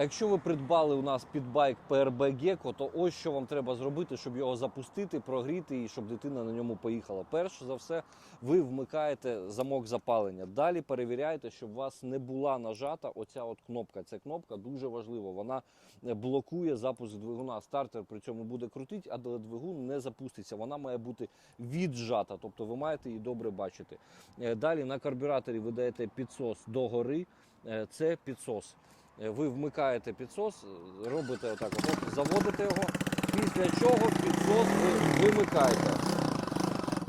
Якщо ви придбали у нас підбайк PRB Gecko, то ось що вам треба зробити, щоб його запустити, прогріти і щоб дитина на ньому поїхала. Перш за все, ви вмикаєте замок запалення. Далі перевіряєте, щоб у вас не була нажата оця от кнопка. Ця кнопка дуже важлива. Вона е, блокує запуск двигуна. Стартер при цьому буде крутити, а двигун не запуститься. Вона має бути віджата, тобто ви маєте її добре бачити. Е, Далі на карбюраторі ви даєте підсос догори. Е, Це підсос. Е, Ви вмикаєте підсос, е, робите отак, от, заводите його. Після чого підсос ви вимикаєте.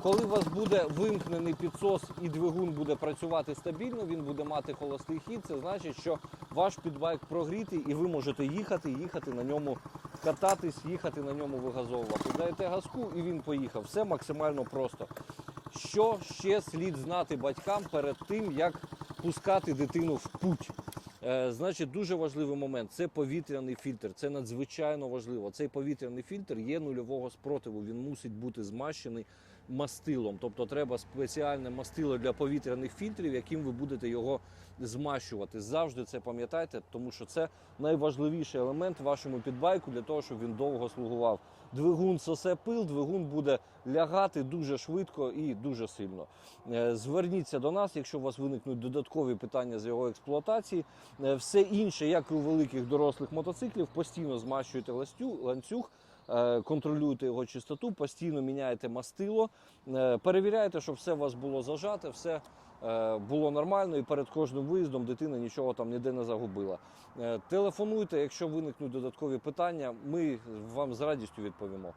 Коли у вас буде вимкнений підсос і двигун буде працювати стабільно, він буде мати холостий хід, це значить, що ваш підбайк прогрітий і ви можете їхати, їхати на ньому, кататись, їхати на ньому вигазовувати. Даєте газку і він поїхав. Все максимально просто. Що ще слід знати батькам перед тим, як пускати дитину в путь? Е, Значить, дуже важливий момент це повітряний фільтр. Це надзвичайно важливо. Цей повітряний фільтр є нульового спротиву. Він мусить бути змащений мастилом. Тобто треба спеціальне мастило для повітряних фільтрів, яким ви будете його змащувати. Завжди це пам'ятайте, тому що це найважливіший елемент вашому підбайку для того, щоб він довго слугував. Двигун сосе пил, двигун буде лягати дуже швидко і дуже сильно. Е, Зверніться до нас, якщо у вас виникнуть додаткові питання з його експлуатації. Е, Все інше, як і у великих дорослих мотоциклів, постійно змащуєте ланцюг. е, Контролюєте його чистоту, постійно міняєте мастило, е, перевіряєте, щоб все у вас було зажате, все було нормально, і перед кожним виїздом дитина нічого там ніде не загубила. Телефонуйте, якщо виникнуть додаткові питання, ми вам з радістю відповімо.